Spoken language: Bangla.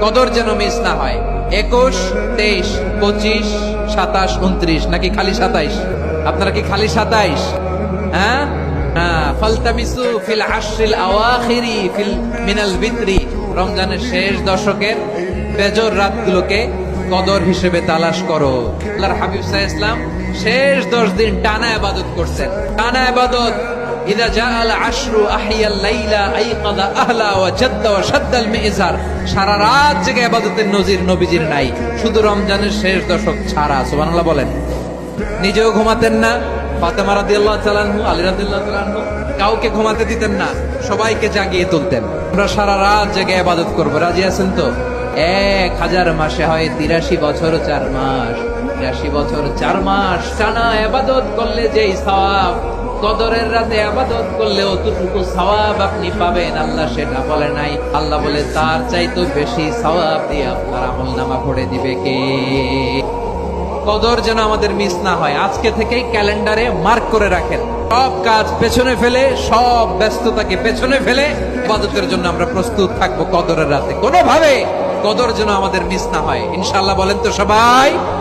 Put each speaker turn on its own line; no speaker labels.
কদর যেন মিস না হয়। একুশ, তেইশ, পঁচিশ, সাতাশ, উনত্রিশ, নাকি খালি সাতাইশ? আপনারা কি খালি সাতাইশ? হ্যাঁ? হ্যাঁ। ফালতামিসু ফিল ফিল মিনাল রমজানের শেষ দশকের বেজর রাতগুলোকে কদর হিসেবে তালাশ করো। আল্লাহর হাবিব ইসলাম শেষ দশ দিন টানা আবাদত করছেন। টানা আবাদত নিজেও ঘুমাতেন না। ফাতেমা কাউকে ঘুমাতে দিতেন না। সবাইকে জাগিয়ে তুলতেন। আমরা সারা রাত জেগে আবাদত করব। রাজি আছেন তো? এক হাজার মাসে হয় তিরাশি বছর চার মাস। তিরাশি বছর চার মাস টানা আবাদত করলে যেই সওয়াব, কদরের রাতে আবাদত করলে অতটুকু সওয়াব আপনি পাবেন। আল্লাহ সেটা বলে নাই। আল্লাহ বলে, তার চাইতো বেশি সওয়াব দিয়ে আপনার আমল নামা ভরে দিবে কে? কদর যেন আমাদের মিস না হয়। আজকে থেকেই ক্যালেন্ডারে মার্ক করে রাখেন। সব কাজ পেছনে ফেলে, সব ব্যস্ততাকে পেছনে ফেলে ইবাদতের জন্য আমরা প্রস্তুত থাকব কদরের রাতে। কোনোভাবে কদর যেন আমাদের মিস না হয়। ইনশাল্লাহ বলেন তো সবাই।